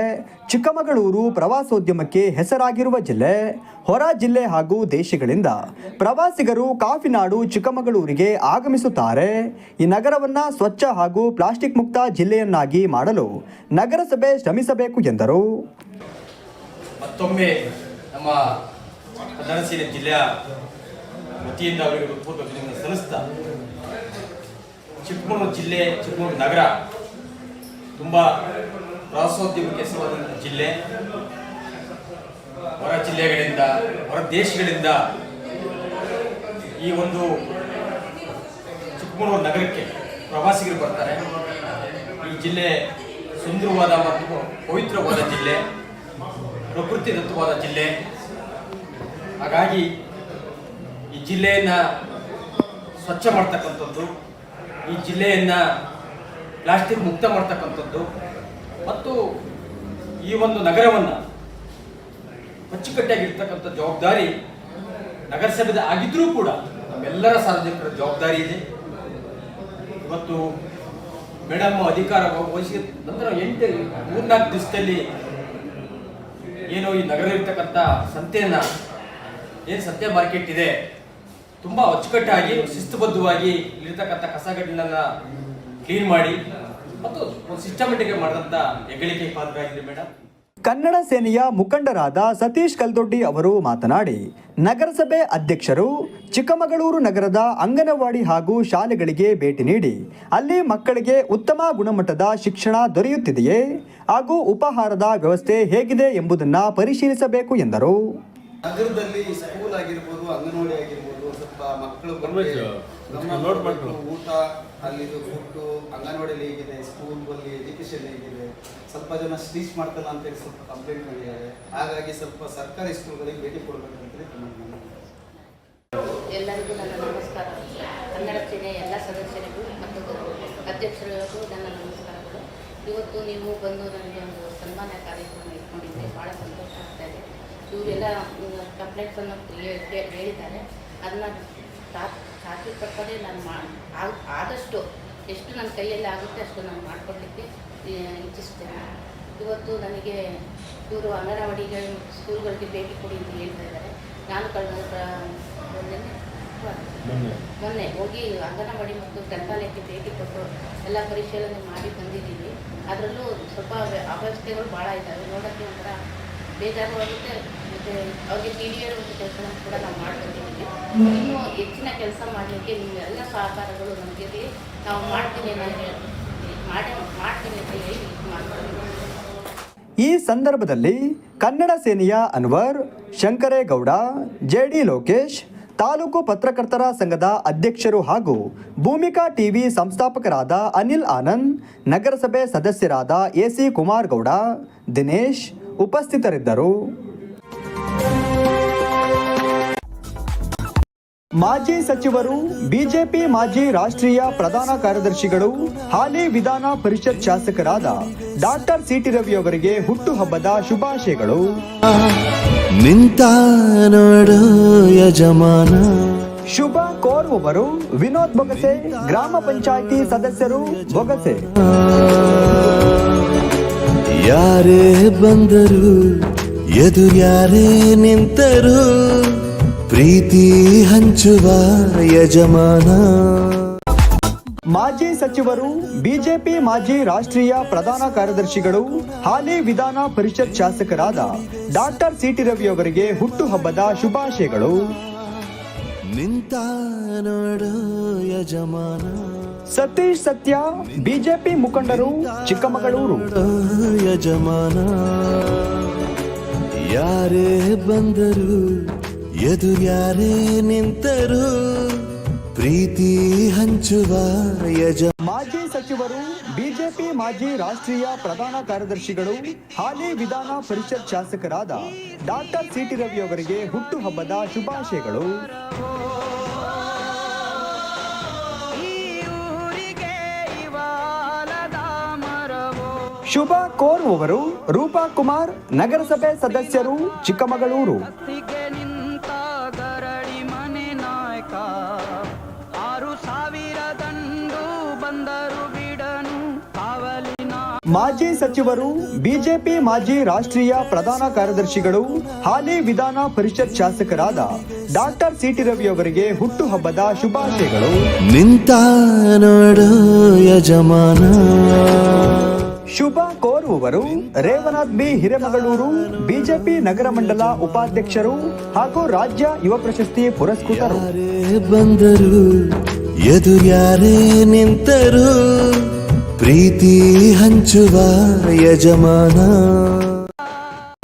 ಚಿಕ್ಕಮಗಳೂರು ಪ್ರವಾಸೋದ್ಯಮಕ್ಕೆ ಹೆಸರಾಗಿರುವ ಜಿಲ್ಲೆ, ಹೊರ ಜಿಲ್ಲೆ ಹಾಗೂ ದೇಶಗಳಿಂದ ಪ್ರವಾಸಿಗರು ಕಾಫಿನಾಡು ಚಿಕ್ಕಮಗಳೂರಿಗೆ ಆಗಮಿಸುತ್ತಾರೆ. ಈ ನಗರವನ್ನ ಸ್ವಚ್ಛ ಹಾಗೂ ಪ್ಲಾಸ್ಟಿಕ್ ಮುಕ್ತ ಜಿಲ್ಲೆಯನ್ನಾಗಿ ಮಾಡಲು ನಗರಸಭೆ ಶ್ರಮಿಸಬೇಕು ಎಂದರು. ಮತ್ತೊಮ್ಮೆ ನಮ್ಮ ಕನ್ನಡ ಸೇನೆ ಜಿಲ್ಲೆಯ ವತಿಯಿಂದ ಅವರಿಗೆ ಪೂರ್ವ ಸಲ್ಲಿಸ್ತಾ ಚಿಕ್ಕಮಗಳೂರು ಜಿಲ್ಲೆ ಚಿಕ್ಕಮಗಳೂರು ನಗರ ತುಂಬ ಪ್ರವಾಸೋದ್ಯಮಕ್ಕೆ ಹೆಸರಾದಂಥ ಜಿಲ್ಲೆ ಹೊರ ಜಿಲ್ಲೆಗಳಿಂದ ಹೊರ ದೇಶಗಳಿಂದ ಈ ಒಂದು ಚಿಕ್ಕಮಗಳೂರು ನಗರಕ್ಕೆ ಪ್ರವಾಸಿಗರು ಬರ್ತಾರೆ. ಈ ಜಿಲ್ಲೆ ಸುಂದರವಾದ ಮತ್ತು ಪವಿತ್ರವಾದ ಜಿಲ್ಲೆ, ಪ್ರಕೃತಿ ದತ್ತವಾದ ಜಿಲ್ಲೆ. ಹಾಗಾಗಿ ಈ ಜಿಲ್ಲೆಯನ್ನು ಸ್ವಚ್ಛ ಮಾಡ್ತಕ್ಕಂಥದ್ದು, ಈ ಜಿಲ್ಲೆಯನ್ನು ಪ್ಲಾಸ್ಟಿಕ್ ಮುಕ್ತ ಮಾಡ್ತಕ್ಕಂಥದ್ದು ಮತ್ತು ಈ ಒಂದು ನಗರವನ್ನು ಅಚ್ಚುಕಟ್ಟಾಗಿರ್ತಕ್ಕಂಥ ಜವಾಬ್ದಾರಿ ನಗರಸಭೆದ ಆಗಿದ್ರೂ ಕೂಡ ನಮ್ಮೆಲ್ಲರ ಸಾರ್ವಜನಿಕರ ಜವಾಬ್ದಾರಿ ಇದೆ. ಇವತ್ತು ಮೇಡಮ್ ಅಧಿಕಾರ ವಹಿಸಿದ ನಂತರ ಎಂಟು, ಮೂರ್ನಾಲ್ಕು ದಿವಸದಲ್ಲಿ ಏನು ಈ ನಗರ ಇರ್ತಕ್ಕಂಥ ಸಂತೆಯನ್ನ ಏನು ಸತ್ಯ ಮಾರ್ಕೆಟ್ ಇದೆ? ತುಂಬ ಅಚ್ಚುಕಟ್ಟಾಗಿ, ಶಿಸ್ತುಬದ್ಧವಾಗಿ ಇಲ್ಲಿರ್ತಕ್ಕಂಥ ಕಸಗಡ್ಡನ್ನ ಕ್ಲೀನ್ ಮಾಡಿ ಮತ್ತು ಒಂದು ಸಿಸ್ಟಮೆಟಿಕ್ ಮಾಡಿದಂಥ ಹೆಗ್ಗಳಿಕೆ ಪಾತ್ರರಾಗಿದೆ ಮೇಡಮ್ ಕನ್ನಡ ಸೇನೆಯ ಮುಖಂಡರಾದ ಸತೀಶ್ ಕಲ್ದೊಡ್ಡಿ ಅವರು ಮಾತನಾಡಿ, ನಗರಸಭೆ ಅಧ್ಯಕ್ಷರು ಚಿಕ್ಕಮಗಳೂರು ನಗರದ ಅಂಗನವಾಡಿ ಹಾಗೂ ಶಾಲೆಗಳಿಗೆ ಭೇಟಿ ನೀಡಿ, ಅಲ್ಲಿ ಮಕ್ಕಳಿಗೆ ಉತ್ತಮ ಗುಣಮಟ್ಟದ ಶಿಕ್ಷಣ ದೊರೆಯುತ್ತಿದೆಯೇ ಹಾಗೂ ಉಪಹಾರದ ವ್ಯವಸ್ಥೆ ಹೇಗಿದೆ ಎಂಬುದನ್ನು ಪರಿಶೀಲಿಸಬೇಕು ಎಂದರು. ನಗರದಲ್ಲಿ ಸ್ಕೂಲ್ ಆಗಿರ್ಬೋದು ಅಂಗನವಾಡಿ ಆಗಿರ್ಬೋದು ಸ್ವಲ್ಪ ಮಕ್ಕಳು ಕೊಡ್ಬೇಕು. ಊಟ ಅಲ್ಲಿದು ಫುಡ್ಡು ಅಂಗನವಾಡಿಯಲ್ಲಿ ಹೇಗಿದೆ ಸ್ಕೂಲಲ್ಲಿ ಎಜುಕೇಶನ್ ಹೇಗಿದೆ ಸ್ವಲ್ಪ ಜನ ಸ್ಟೀಚ್ ಮಾಡ್ತಲ್ಲ ಅಂತೇಳಿ ಸ್ವಲ್ಪ ಕಂಪ್ಲೇಂಟ್ ಮಾಡಿದ್ದಾರೆ. ಹಾಗಾಗಿ ಸ್ವಲ್ಪ ಸರ್ಕಾರಿ ಸ್ಕೂಲ್ಗಳಿಗೆ ಭೇಟಿ ಕೊಡ್ಬೇಕಂತೇಳಿ ಎಲ್ಲರಿಗೂ ನನ್ನ ನಮಸ್ಕಾರ. ಕನ್ನಡ ಸೇನೆ ಎಲ್ಲ ಸದಸ್ಯರಿಗೂ ಮತ್ತು ಅಧ್ಯಕ್ಷರಿಗೂ ನನ್ನ ನಮಸ್ಕಾರಗಳು. ಇವತ್ತು ನೀವು ಬಂದು ನನಗೆ ಒಂದು ಸನ್ಮಾನ ಕಾರ್ಯಕ್ರಮ ಇಟ್ಕೊಂಡಿದ್ದೆ ಭಾಳ ಸಂತೋಷ ಆಗ್ತಾ ಇದೆ. ಇವರೆಲ್ಲ ಕಂಪ್ಲೇಂಟ್ಸನ್ನು ಹೇಳಿದ್ದಾರೆ ಅದನ್ನ ಖಾತ್ರಿ ಪ್ರಕಾರೇ ನಾನು ಮಾ ಆಗ್- ಆದಷ್ಟು ಎಷ್ಟು ನನ್ನ ಕೈಯಲ್ಲಿ ಆಗುತ್ತೆ ಅಷ್ಟು ನಾನು ಮಾಡಿಕೊಡ್ಲಿಕ್ಕೆ ಇಚ್ಛಿಸ್ತೇನೆ. ಇವತ್ತು ನನಗೆ ಇವರು ಅಂಗನವಾಡಿಗೆ ಸ್ಕೂಲ್ಗಳಿಗೆ ಭೇಟಿ ಕೊಡಿ ಅಂತ ಹೇಳ್ತಾ ಇದ್ದಾರೆ. ನಾನು ಕಳೆದ ಮೊನ್ನೆ ಹೋಗಿ ಅಂಗನವಾಡಿ ಮತ್ತು ಗ್ರಂಥಾಲಯಕ್ಕೆ ಭೇಟಿ ಕೊಟ್ಟು ಎಲ್ಲ ಪರಿಶೀಲನೆ ಮಾಡಿ ಬಂದಿದ್ದೀವಿ. ಅದರಲ್ಲೂ ಸ್ವಲ್ಪ ಅವ್ಯ- ಅವ್ಯವಸ್ಥೆಗಳು ಭಾಳ ಇದ್ದಾವೆ. ನೋಡೋಕ್ಕೆ ಒಂಥರ ಬೇಜಾರು ಆಗುತ್ತೆ. ಅವ್ರಿಗೆ ಟಿ ಡಿ ಒಂದು ಕೆಲಸ ಕೂಡ ನಾವು ಮಾಡ್ಕೊತಿದ್ದೀವಿ ಇನ್ನೂ ಹೆಚ್ಚಿನ ಕೆಲಸ ಮಾಡಲಿಕ್ಕೆ ನಿಮ್ಮೆಲ್ಲ ಸಹಕಾರಗಳು ನಮಗೆ ನಾವು ಮಾಡ್ತೀನಿ ನಾನು ಮಾಡಿ ಮಾಡ್ತೀನಿ ಅಂತ ಹೇಳಿ ಈ ಸಂದರ್ಭದಲ್ಲಿ ಕನ್ನಡ ಸೇನೆಯ ಅನ್ವರ್ ಶಂಕರೇಗೌಡ ಜೆಡಿ ಲೋಕೇಶ್ ತಾಲೂಕು ಪತ್ರಕರ್ತರ ಸಂಘದ ಅಧ್ಯಕ್ಷರು ಹಾಗೂ ಭೂಮಿಕಾ ಟಿವಿ ಸಂಸ್ಥಾಪಕರಾದ ಅನಿಲ್ ಆನಂದ್ ನಗರಸಭೆ ಸದಸ್ಯರಾದ ಎಸಿ ಕುಮಾರ್ ಗೌಡ ದಿನೇಶ್ ಉಪಸ್ಥಿತರಿದ್ದರು. ಮಾಜಿ ಸಚಿವರು ಬಿಜೆಪಿ ಮಾಜಿ ರಾಷ್ಟ್ರೀಯ ಪ್ರಧಾನ ಕಾರ್ಯದರ್ಶಿಗಳು ಹಾಲಿ ವಿಧಾನ ಪರಿಷತ್ ಶಾಸಕರಾದ ಡಾಕ್ಟರ್ ಸಿಟಿ ರವಿ ಅವರಿಗೆ ಹುಟ್ಟುಹಬ್ಬದ ಶುಭಾಶಯಗಳು. ನಿಂತ ನೋಡು ಯಜಮಾನ. ಶುಭ ಕೋರುವವರು ವಿನೋದ್ ಬೊಗಸೆ ಗ್ರಾಮ ಪಂಚಾಯಿತಿ ಸದಸ್ಯರು ಬೊಗಸೆ. ಯಾರೇ ಬಂದರು ಎದುರ್ಯಾರೇ ನಿಂತರು. ಪ್ರೀತಿ ಹಂಚುವ ಯಜಮಾನ. ಮಾಜಿ ಸಚಿವರು ಬಿಜೆಪಿ ಮಾಜಿ ರಾಷ್ಟ್ರೀಯ ಪ್ರಧಾನ ಕಾರ್ಯದರ್ಶಿಗಳು ಹಾಲಿ ವಿಧಾನ ಪರಿಷತ್ ಶಾಸಕರಾದ ಡಾಕ್ಟರ್ ಸಿಟಿ ರವಿ ಅವರಿಗೆ ಹುಟ್ಟುಹಬ್ಬದ ಶುಭಾಶಯಗಳು. ನಿಂತ ನೋಡು ಯಜಮಾನ. ಸತೀಶ್ ಸತ್ಯ ಬಿಜೆಪಿ ಮುಖಂಡರು ಚಿಕ್ಕಮಗಳೂರು. ಯಜಮಾನ. ಯಾರೇ ಬಂದರು ಎದುರ್ಯಾರೇ ನಿಂತರು, ಪ್ರೀತಿ ಹಂಚುವ ಯಜ ಮಾಜಿ ಸಚಿವರು, ಬಿಜೆಪಿ ಮಾಜಿ ರಾಷ್ಟ್ರೀಯ ಪ್ರಧಾನ ಕಾರ್ಯದರ್ಶಿಗಳು, ಹಾಲಿ ವಿಧಾನ ಪರಿಷತ್ ಶಾಸಕರಾದ ಡಾಕ್ಟರ್ ಸಿಟಿ ರವಿ ಅವರಿಗೆ ಹುಟ್ಟುಹಬ್ಬದ ಶುಭಾಶಯಗಳು. ಶುಭ ಕೋರುವವರು ರೂಪಾ ಕುಮಾರ್, ನಗರಸಭೆ ಸದಸ್ಯರು ಚಿಕ್ಕಮಗಳೂರು. ಮಾಜಿ ಸಚಿವರು ಬಿಜೆಪಿ ಮಾಜಿ ರಾಷ್ಟ್ರೀಯ ಪ್ರಧಾನ ಕಾರ್ಯದರ್ಶಿಗಳು ಹಾಲಿ ವಿಧಾನ ಪರಿಷತ್ ಶಾಸಕರಾದ ಡಾಕ್ಟರ್ ಸಿಟಿ ರವಿ ಅವರಿಗೆ ಹುಟ್ಟುಹಬ್ಬದ ಶುಭಾಶಯಗಳು. ನಿಂತ ನೋಡು ಯಜಮಾನ. ಶುಭ ಕೋರುವವರು ರೇವನಾಥ್ ಬಿ ಹಿರೇಮಗಳೂರು ಬಿಜೆಪಿ ನಗರ ಮಂಡಲ ಉಪಾಧ್ಯಕ್ಷರು ಹಾಗೂ ರಾಜ್ಯ ಯುವ ಪ್ರಶಸ್ತಿ ಪುರಸ್ಕೃತರು. ಬಂದರು ಎದುರ್ಯಾರೇ ನಿಂತರು ಪ್ರೀತಿ ಹಂಚುವ ಯಜಮಾನ.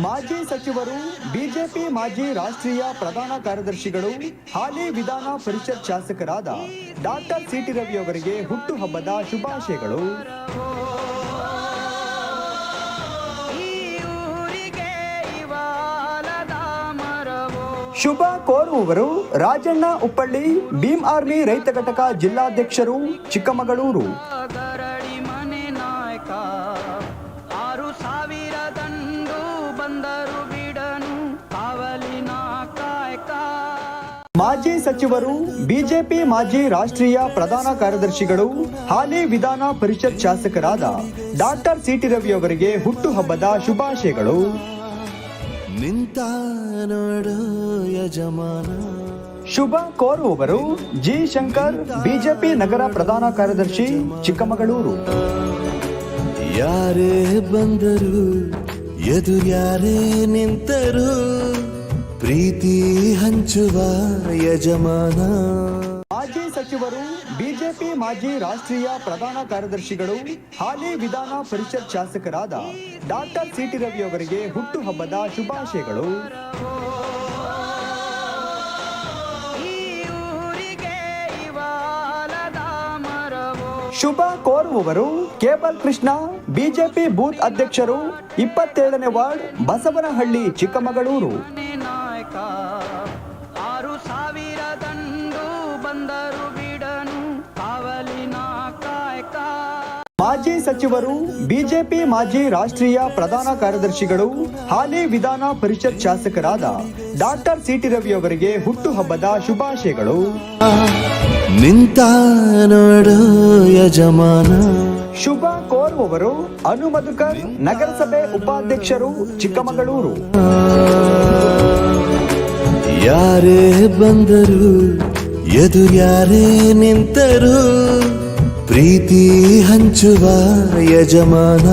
ಮಾಜಿ ಸಚಿವರು, ಬಿಜೆಪಿ ಮಾಜಿ ರಾಷ್ಟ್ರೀಯ ಪ್ರಧಾನ ಕಾರ್ಯದರ್ಶಿಗಳು, ಹಾಲಿ ವಿಧಾನ ಪರಿಷತ್ ಶಾಸಕರಾದ ಡಾಕ್ಟರ್ ಸಿಟಿ ರವಿ ಅವರಿಗೆ ಹುಟ್ಟುಹಬ್ಬದ ಶುಭಾಶಯಗಳು. ಶುಭ ಕೋರುವವರು ರಾಜಣ್ಣ ಉಪ್ಪಳ್ಳಿ, ಭೀಮ್ ಆರ್ಮಿ ರೈತ ಘಟಕ ಜಿಲ್ಲಾಧ್ಯಕ್ಷರು ಚಿಕ್ಕಮಗಳೂರು. ಮಾಜಿ ಸಚಿವರು ಬಿಜೆಪಿ ಮಾಜಿ ರಾಷ್ಟ್ರೀಯ ಪ್ರಧಾನ ಕಾರ್ಯದರ್ಶಿಗಳು ಹಾಲಿ ವಿಧಾನ ಪರಿಷತ್ ಶಾಸಕರಾದ ಡಾಕ್ಟರ್ ಸಿಟಿ ರವಿ ಅವರಿಗೆ ಹುಟ್ಟುಹಬ್ಬದ ಶುಭಾಶಯಗಳು. ನಿಂತ ಯಜಮಾನ. ಶುಭ ಕೋರುವವರು ಜಿ ಶಂಕರ್ ಬಿಜೆಪಿ ನಗರ ಪ್ರಧಾನ ಕಾರ್ಯದರ್ಶಿ ಚಿಕ್ಕಮಗಳೂರು. ಯಾರೇ ಬಂದರು ಎದುರ್ಯಾರೇ ನಿಂತರು. ಪ್ರೀತಿ ಹಂಚುವ ಯಜಮಾನ. ಮಾಜಿ ಸಚಿವರು, ಬಿಜೆಪಿ ಮಾಜಿ ರಾಷ್ಟ್ರೀಯ ಪ್ರಧಾನ ಕಾರ್ಯದರ್ಶಿಗಳು, ಹಾಲಿ ವಿಧಾನ ಪರಿಷತ್ ಶಾಸಕರಾದ ಡಾಕ್ಟರ್ ಸಿಟಿ ರವಿ ಅವರಿಗೆ ಹುಟ್ಟುಹಬ್ಬದ ಶುಭಾಶಯಗಳು. ಶುಭ ಕೋರುವವರು ಕೇಬಲ್ ಕೃಷ್ಣ, ಬಿಜೆಪಿ ಬೂತ್ ಅಧ್ಯಕ್ಷರು, ಇಪ್ಪತ್ತೇಳನೇ ವಾರ್ಡ್ ಬಸವನಹಳ್ಳಿ, ಚಿಕ್ಕಮಗಳೂರು. ಮಾಜಿ ಸಚಿವರು ಬಿಜೆಪಿ ಮಾಜಿ ರಾಷ್ಟ್ರೀಯ ಪ್ರಧಾನ ಕಾರ್ಯದರ್ಶಿಗಳು ಹಾಲಿ ವಿಧಾನ ಪರಿಷತ್ ಶಾಸಕರಾದ ಡಾಕ್ಟರ್ ಸಿಟಿ ರವಿ ಅವರಿಗೆ ಹುಟ್ಟುಹಬ್ಬದ ಶುಭಾಶಯಗಳು. ನಿಂತ ನೋಡು ಯಜಮಾನ. ಶುಭ ಕೋರುವವರು ಅನುಮಧುಕರ್ ನಗರಸಭೆ ಉಪಾಧ್ಯಕ್ಷರು ಚಿಕ್ಕಮಗಳೂರು. ಯಾರೇ ಬಂದರು ಎದುರ್ಯಾರೇ ನಿಂತರು ಪ್ರೀತಿ ಹಂಚುವ ಯಜಮಾನ.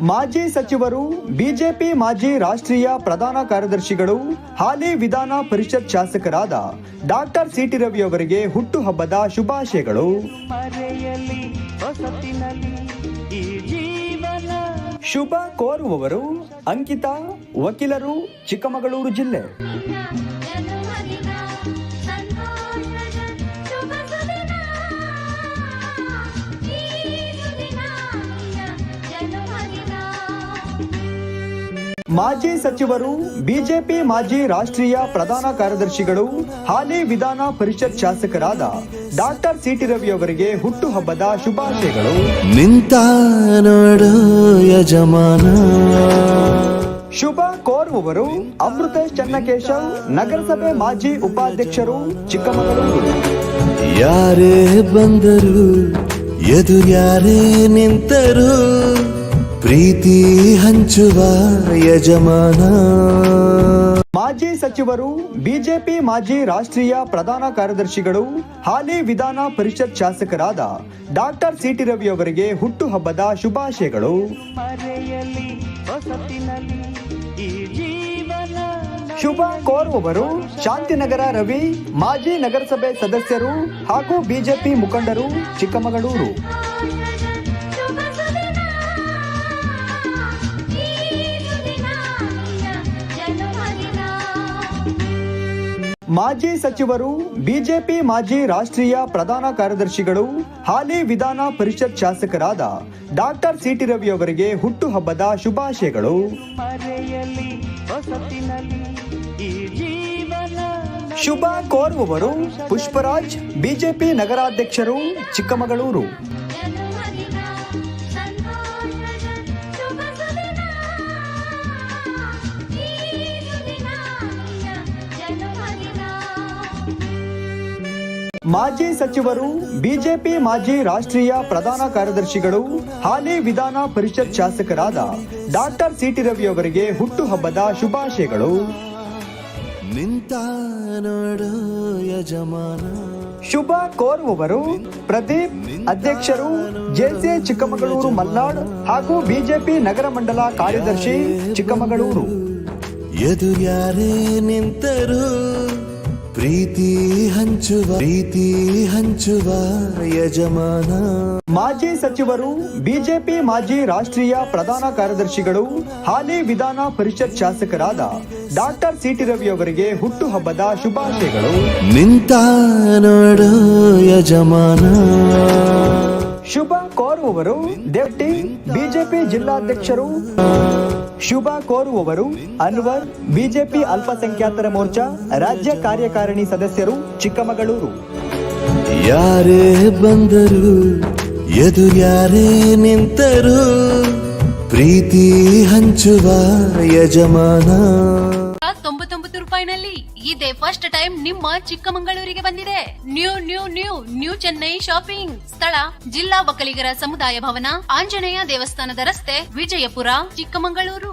ಮಾಜಿ ಸಚಿವರು, ಬಿಜೆಪಿ ಮಾಜಿ ರಾಷ್ಟ್ರೀಯ ಪ್ರಧಾನ ಕಾರ್ಯದರ್ಶಿಗಳು, ಹಾಲಿ ವಿಧಾನ ಪರಿಷತ್ ಶಾಸಕರಾದ ಡಾಕ್ಟರ್ ಸಿಟಿ ರವಿ ಅವರಿಗೆ ಹುಟ್ಟುಹಬ್ಬದ ಶುಭಾಶಯಗಳು. ಶುಭ ಕೋರುವವರು ಅಂಕಿತಾ, ವಕೀಲರು, ಚಿಕ್ಕಮಗಳೂರು ಜಿಲ್ಲೆ. ಮಾಜಿ ಸಚಿವರು ಬಿಜೆಪಿ ಮಾಜಿ ರಾಷ್ಟ್ರೀಯ ಪ್ರಧಾನ ಕಾರ್ಯದರ್ಶಿಗಳು ಹಾಲಿ ವಿಧಾನ ಪರಿಷತ್ ಶಾಸಕರಾದ ಡಾಕ್ಟರ್ ಸಿಟಿ ರವಿ ಅವರಿಗೆ ಹುಟ್ಟುಹಬ್ಬದ ಶುಭಾಶಯಗಳು. ನಿಂತ ನೋಡು ಯಜಮಾನ. ಶುಭ ಕೋರುವವರು ಅಮೃತೇಶ್ ಚನ್ನಕೇಶವ್ ನಗರಸಭೆ ಮಾಜಿ ಉಪಾಧ್ಯಕ್ಷರು ಚಿಕ್ಕಮಗಳೂರು. ಯಾರೇ ಬಂದರು ಎದುರ್ಯಾರೇ ನಿಂತರು. ಪ್ರೀತಿ ಹಂಚುವ ಯಜಮಾನ. ಮಾಜಿ ಸಚಿವರು ಬಿಜೆಪಿ ಮಾಜಿ ರಾಷ್ಟ್ರೀಯ ಪ್ರಧಾನ ಕಾರ್ಯದರ್ಶಿಗಳು ಹಾಲಿ ವಿಧಾನ ಪರಿಷತ್ ಶಾಸಕರಾದ ಡಾಕ್ಟರ್ ಸಿಟಿ ರವಿ ಅವರಿಗೆ ಹುಟ್ಟುಹಬ್ಬದ ಶುಭಾಶಯಗಳು. ಶುಭ ಕೋರುವವರು ಶಾಂತಿನಗರ ರವಿ ಮಾಜಿ ನಗರಸಭೆ ಸದಸ್ಯರು ಹಾಗೂ ಬಿಜೆಪಿ ಮುಖಂಡರು ಚಿಕ್ಕಮಗಳೂರು. ಮಾಜಿ ಸಚಿವರು ಬಿಜೆಪಿ ಮಾಜಿ ರಾಷ್ಟ್ರೀಯ ಪ್ರಧಾನ ಕಾರ್ಯದರ್ಶಿಗಳು ಹಾಲಿ ವಿಧಾನ ಪರಿಷತ್ ಶಾಸಕರಾದ ಡಾಕ್ಟರ್ ಸಿಟಿ ರವಿ ಅವರಿಗೆ ಹುಟ್ಟುಹಬ್ಬದ ಶುಭಾಶಯಗಳು. ಶುಭ ಕೋರುವವರು ಪುಷ್ಪರಾಜ್ ಬಿಜೆಪಿ ನಗರಾಧ್ಯಕ್ಷರು ಚಿಕ್ಕಮಗಳೂರು. ಮಾಜಿ ಸಚಿವರು ಬಿಜೆಪಿ ಮಾಜಿ ರಾಷ್ಟ್ರೀಯ ಪ್ರಧಾನ ಕಾರ್ಯದರ್ಶಿಗಳು ಹಾಲಿ ವಿಧಾನ ಪರಿಷತ್ ಶಾಸಕರಾದ ಡಾಕ್ಟರ್ ಸಿಟಿ ರವಿ ಅವರಿಗೆ ಹುಟ್ಟುಹಬ್ಬದ ಶುಭಾಶಯಗಳು. ಶುಭ ಕೋರುವವರು ಪ್ರದೀಪ್ ಅಧ್ಯಕ್ಷರು ಜೆಸಿ ಚಿಕ್ಕಮಗಳೂರು ಮಲ್ನಾಡ್ ಹಾಗೂ ಬಿಜೆಪಿ ನಗರ ಮಂಡಲ ಕಾರ್ಯದರ್ಶಿ ಚಿಕ್ಕಮಗಳೂರು. ಎದುರ್ಯಾರೇ ನಿಂತರು. ಪ್ರೀತಿ ಹಂಚುವ ಪ್ರೀತಿ ಹಂಚುವ ಯಜಮಾನ. ಮಾಜಿ ಸಚಿವರು ಬಿಜೆಪಿ ಮಾಜಿ ರಾಷ್ಟ್ರೀಯ ಪ್ರಧಾನ ಕಾರ್ಯದರ್ಶಿಗಳು ಹಾಲಿ ವಿಧಾನ ಪರಿಷತ್ ಶಾಸಕರಾದ ಡಾಕ್ಟರ್ ಸಿಟಿ ರವಿ ಅವರಿಗೆ ಹುಟ್ಟುಹಬ್ಬದ ಶುಭಾಶಯಗಳು. ನಿಂತ ನೋಡು ಯಜಮಾನ. ಶುಭ ಕೋರುವವರು ದೇವಟಿ ಬಿಜೆಪಿ ಜಿಲ್ಲಾಧ್ಯಕ್ಷರು. ಶುಭ ಕೋರುವವರು ಅನ್ವರ್, ಬಿಜೆಪಿ ಅಲ್ಪಸಂಖ್ಯಾತರ ಮೋರ್ಚಾ, ರಾಜ್ಯ ಕಾರ್ಯಕಾರಿಣಿ ಸದಸ್ಯರು, ಚಿಕ್ಕಮಗಳೂರು. ಯಾರೇ ಬಂದರು, ಎದುರ್ಯಾರೇ ನಿಂತರು, ಪ್ರೀತಿ ಹಂಚುವ ಯಜಮಾನ. ಟೈಮ್ ನಿಮ್ಮ ಚಿಕ್ಕಮಗಳೂರಿಗೆ ಬಂದಿದೆ. New new new new Chennai shopping ಸ್ಥಳ, ಜಿಲ್ಲಾ ಒಕ್ಕಲಿಗರ ಸಮುದಾಯ ಭವನ, ಆಂಜನೇಯ ದೇವಸ್ಥಾನದ ರಸ್ತೆ, ವಿಜಯಪುರ, ಚಿಕ್ಕಮಗಳೂರು.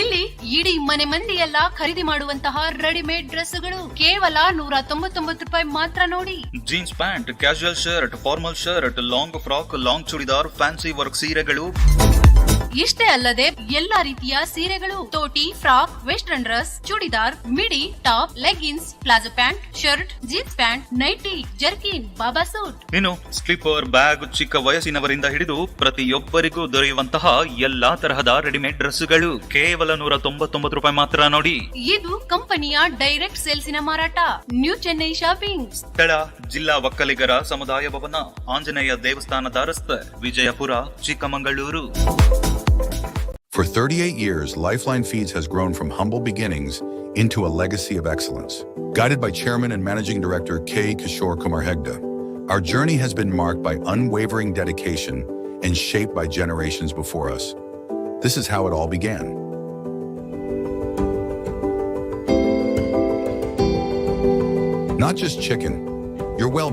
ಇಲ್ಲಿ ಇಡೀ ಮನೆ ಮಂದಿಯೆಲ್ಲ ಖರೀದಿ ಮಾಡುವಂತಹ ರೆಡಿಮೇಡ್ ಡ್ರೆಸ್ಗಳು ಕೇವಲ ನೂರ ತೊಂಬತ್ತೊಂಬತ್ತು ರೂಪಾಯಿ ಮಾತ್ರ ನೋಡಿ. Jeans pant casual shirt formal shirt long frock long churidar fancy work ಸೀರೆಗಳು. ಇಷ್ಟೇ ಅಲ್ಲದೆ ಎಲ್ಲಾ ರೀತಿಯ ಸೀರೆಗಳು ತೋಟಿ frock western dress churidar midi top leggings palazzo pant shirt jeans pant nighty jerkin baba suit. ಇನ್ನು ಸ್ಲೀಪರ್ ಬ್ಯಾಗ್ ಚಿಕ್ಕ ವಯಸ್ಸಿನವರಿಂದ ಹಿಡಿದು ಪ್ರತಿಯೊಬ್ಬರಿಗೂ ದೊರೆಯುವಂತಹ ಎಲ್ಲಾ ತರಹದ ರೆಡಿಮೇಡ್ ಡ್ರೆಸ್ಗಳು ಕೇವಲ ನೂರ ತೊಂಬತ್ತೊಂಬತ್ತು ರೂಪಾಯಿ ಮಾತ್ರ ನೋಡಿ. ಇದು ಕಂಪನಿಯ ಡೈರೆಕ್ಟ್ ಸೇಲ್ಸಿನ ಮಾರಾಟ. New Chennai shopping. ಸ್ಥಳ ಜಿಲ್ಲಾ ಒಕ್ಕಲಿಗರ ಸಮುದಾಯ ಭವನ ಆಂಜನೇಯ ದೇವಸ್ಥಾನದ ರಸ್ತೆ Vijayapura Chikkamagaluru. For 38 years, Lifeline Feeds has grown from humble beginnings into a legacy of excellence. Guided by Chairman and Managing Director K. Kishore Kumar Hegde, our journey has been marked by unwavering dedication and shaped by generations before us. This is how it all began. Not just chicken, your well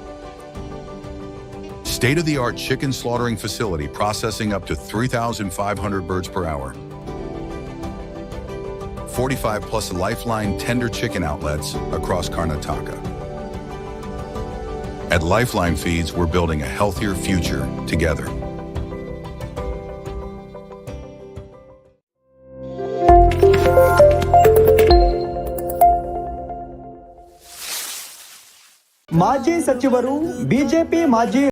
state of the art chicken slaughtering facility processing up to 3,500 birds per hour. 45 plus Lifeline tender chicken outlets across Karnataka. At Lifeline Feeds, we're building a healthier future together. ಮಾಜಿ ಸಚಿವರು BJP ಮಾಜಿ